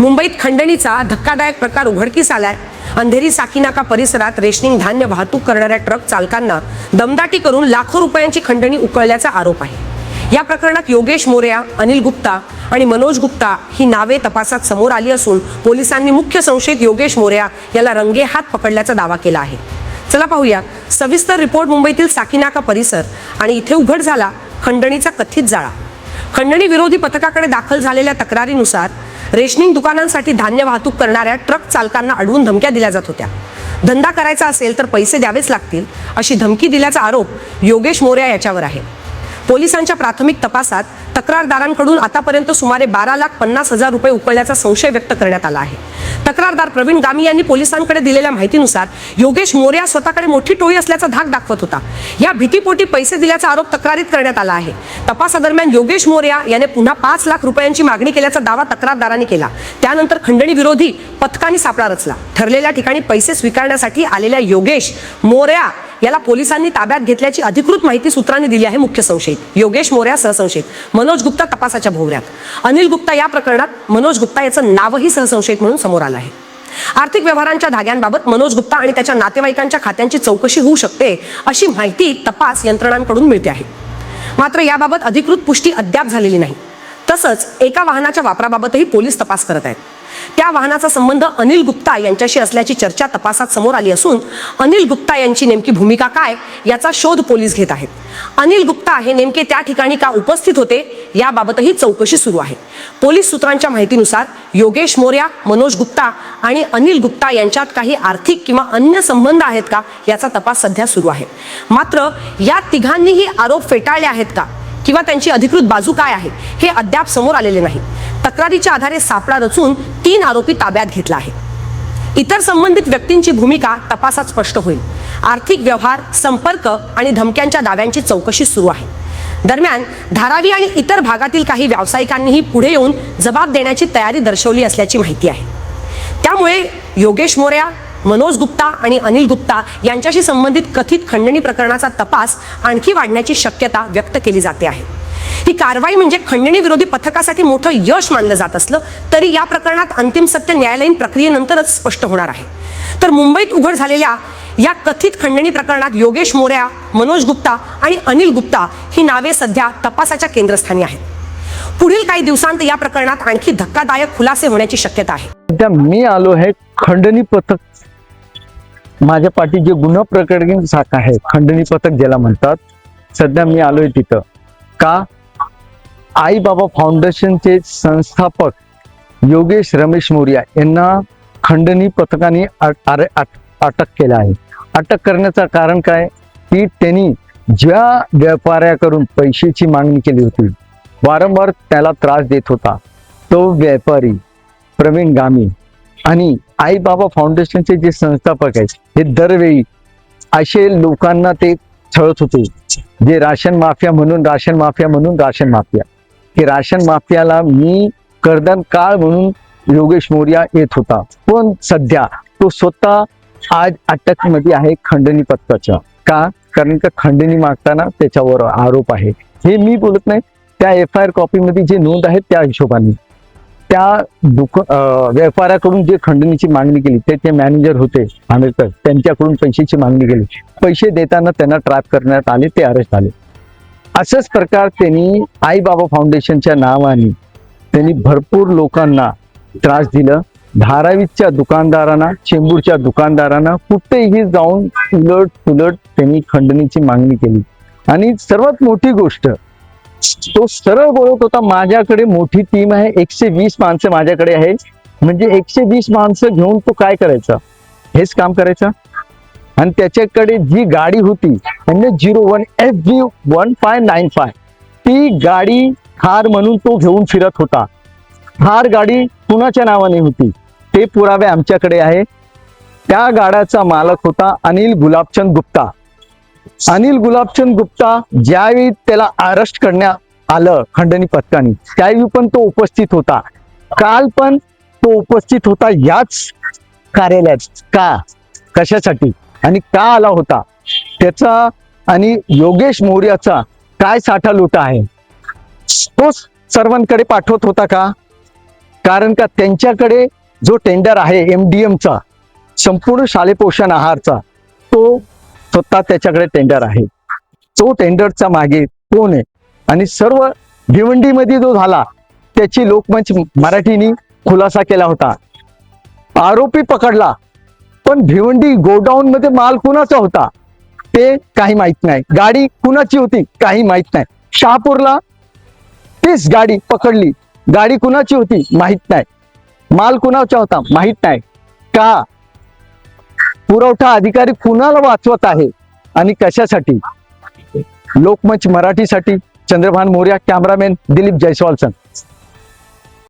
मुंबईत खंडणीचा धक्कादायक प्रकार उघडकीस आलाय. अंधेरी साकीनाका परिसरात रेशनिंग धान्य वाहतूक करणाऱ्या ट्रक चालकांना दमदाटी करून लाखो रुपयांची खंडणी उकळल्याचा आरोप आहे. या प्रकरणात योगेश मोर्या अनिल गुप्ता आणि मनोज गुप्ता ही नावे तपासात समोर आली असून पोलिसांनी मुख्य संशयित योगेश मोर्या याला रंगेहात पकडल्याचा दावा केला आहे. चला पाहूया. सविस्तर रिपोर्ट मुंबईतील साकीनाका परिसर आणि इथे उघड झाला खंडणीचा कथित जाळा. खंडणी विरोधी पथकाकडे दाखल झालेल्या तक्रारीनुसार रेशनिंग दुकानांसाठी धान्य वाहतूक करणाऱ्या ट्रक चालकांना अडवून धमक्या दिल्या जात होत्या. धंदा करायचा असेल तर पैसे द्यावेच लागतील अशी धमकी दिल्याचा आरोप योगेश मोर्या याच्यावर आहे. पोलिसांच्या प्राथमिक तपासात तक्रारदारांकडून आतापर्यंत सुमारे बारा लाख पन्नास हजार रुपये उकळल्याचा संशय व्यक्त करण्यात आला आहे. तक्रारदार प्रवीण गामी यांनी पोलिसांकडे दिलेल्या माहितीनुसार योगेश मोर्या स्वतःकडे मोठी टोळी असल्याचा धाक दाखवत होता. या भीतीपोटी पैसे दिल्याचा आरोप तक्रारीत करण्यात आला आहे. तपासादरम्यान योगेश मोर्या याने पुन्हा पाच लाख रुपयांची मागणी केल्याचा दावा तक्रारदारांनी केला. त्यानंतर खंडणी विरोधी पथकाने सापळा रचला. ठरलेल्या ठिकाणी पैसे स्वीकारण्यासाठी आलेल्या योगेश मोर्या याला पोलिसांनी ताब्यात घेतल्याची अधिकृत माहिती सूत्रांनी दिली आहे मुख्य संशयित. योगेश मोर्या सहसंशयित. मनोज गुप्ता तपासाच्या भोवऱ्यात. अनिल गुप्ता या प्रकरणात मनोज गुप्ता याचं नावही सहसंशयित म्हणून समोर आलं आहे. आर्थिक व्यवहारांच्या धाग्यांबाबत मनोज गुप्ता आणि त्याच्या नातेवाईकांच्या खात्यांची चौकशी होऊ शकते अशी माहिती तपास यंत्रणांकडून मिळते आहे. मात्र याबाबत अधिकृत पुष्टी अद्याप झालेली नाही. तसंच एका वाहनाच्या वापराबाबतही पोलीस तपास करत आहेत. त्या वाहनाचा संबंध अनिल गुप्ता यांच्याशी असल्याची चर्चा तपासात समोर आली असून अनिल गुप्ता यांची नेमकी भूमिका काय याचा शोध पोलीस घेत आहेत. अनिल गुप्ता हे नेमके त्या ठिकाणी का उपस्थित होते याबाबतही चौकशी सुरू आहे. पोलीस सूत्रांच्या माहितीनुसार योगेश मोर्या मनोज गुप्ता आणि अनिल गुप्ता यांच्यात काही आर्थिक किंवा अन्य संबंध आहेत का याचा तपास सध्या सुरू आहे. मात्र या तिघांनीही आरोप फेटाळले आहेत का? किंवा त्यांची अधिकृत बाजू काय आहे हे अद्याप समोर आलेले नाही. तक्रारीच्या आधारे सापळा रचून तीन आरोपी ताब्यात घेतला आहे. इतर संबंधित व्यक्तींची भूमिका तपासात स्पष्ट होईल. आर्थिक व्यवहार संपर्क आणि धमक्यांच्या दाव्यांची चौकशी सुरू आहे. दरम्यान धारावी आणि इतर भागातील काही व्यावसायिकांनीही पुढे येऊन जबाब देण्याची तयारी दर्शवली असल्याची माहिती आहे. त्यामुळे योगेश मोर्या मनोज गुप्ता आणि अनिल गुप्ता यांच्याशी संबंधित कथित खंडणी प्रकरणाचा तपास आणखी वाढण्याची शक्यता व्यक्त केली जाते आहे. ही कारवाई म्हणजे खंडणी विरोधी पथकासाठी मोठं यश मानलं जात असलं तरी या प्रकरणात अंतिम सत्य न्यायालयीन प्रक्रियेनंतरच स्पष्ट होणार आहे. तर मुंबईत उघड झालेल्या या कथित खंडणी प्रकरणात योगेश मोऱ्या मनोज गुप्ता आणि अनिल गुप्ता ही नावे सध्या तपासाच्या केंद्रस्थानी आहेत. पुढील काही दिवसांत या प्रकरणात आणखी धक्कादायक खुलासे होण्याची शक्यता आहे. सध्या मी आलो आहे खंडणी पथक. माझ्या पाठी जे गुन्हा प्रकरण शाखा आहे खंडणी पथक ज्याला म्हणतात सध्या मी आलोय तिथं. का? आई बाबा फाउंडेशनचे संस्थापक योगेश रमेश मोरिया यांना खंडणी पथकाने अट- अरे- अट- अटक केलं आहे. अटक करण्याचं कारण काय? की त्यांनी ज्या व्यापाऱ्याकडून पैशाची मागणी केली होती वारंवार त्याला त्रास देत होता. तो व्यापारी प्रवीण गामी आणि आई बाबा फाउंडेशनचे जे संस्थापक आहेत हे दरवेळी असे लोकांना ते छळत होते. जे राशन माफिया म्हणून राशन माफिया म्हणून राशन माफिया. हे राशन माफियाला मी कर्दन काळ म्हणून योगेश मोर्या येत होता. पण सध्या तो स्वतः आज अटकमध्ये आहे खंडणी पथकाच्या का? कारण का खंडणी मागताना त्याच्यावर आरोप आहे. हे मी बोलत नाही. त्या एफ आय आर कॉपीमध्ये जे नोंद आहे त्या हिशोबाने. त्या दुख व्यापाऱ्याकडून जे खंडणीची मागणी केली ते ते मॅनेजर होते आंबेडकर त्यांच्याकडून पैशाची मागणी केली. पैसे देताना त्यांना ट्रॅप करण्यात आले ते अरेस्ट आले अशाच प्रकार त्यांनी आई बाबा फाउंडेशनच्या नावाने त्यांनी भरपूर लोकांना त्रास दिलं. धारावीच्या दुकानदारांना चेंबूरच्या दुकानदारांना कुठेही जाऊन उलट पुलट त्यांनी खंडणीची मागणी केली. आणि सर्वात मोठी गोष्ट तो सरळ बोलत होता माझ्याकडे मोठी टीम आहे एकशे वीस माणसं माझ्याकडे आहे म्हणजे एकशे वीस माणसं घेऊन तो काय करायचा? हेच काम करायचं? आणि त्याच्याकडे जी गाडी होती म्हणजे zero one F G one five nine five ती गाडी थार म्हणून तो घेऊन फिरत होता. थार गाडी कुणाच्या नावाने होती? ते पुरावे आमच्याकडे आहे. त्या गाड्याचा मालक होता अनिल गुलाबचंद गुप्ता. अनिल गुलाबचंद गुप्ता ज्यावेळी त्याला अरेस्ट करण्यात आलं खंडणी पथकाने त्यावेळी पण तो उपस्थित होता. काल पण तो उपस्थित होता याच कार्यालयात. का? कशासाठी? आणि का आला होता? त्याचा आणि योगेश मौर्याचा काय साठा लोटा आहे? तो सर्वांकडे पाठवत होता का? कारण का त्यांच्याकडे जो टेंडर आहे एमडीएमचा संपूर्ण शालेपोषण आहारचा तो स्वतः त्याच्याकडे टेंडर आहे. तो टेंडरचा मागे कोण आहे? आणि सर्व भिवंडीमध्ये जो झाला त्याची लोकमंच मराठीनी खुलासा केला होता. आरोपी पकडला. पण भिवंडी गोडाऊन मध्ये माल कुणाचा होता? ते काही माहीत नाही. गाडी कुणाची होती? काही माहीत नाही. शहापूरला तीच गाडी पकडली. गाडी कुणाची होती? माहीत नाही. माल कुणाचा होता? माहीत नाही. का? पुरवठा अधिकारी कुणाला वाचवत आहे? आणि कशासाठी? लोकमंच मराठीसाठी. Chandrabhan Morya cameraman Dilip Jaiswal sir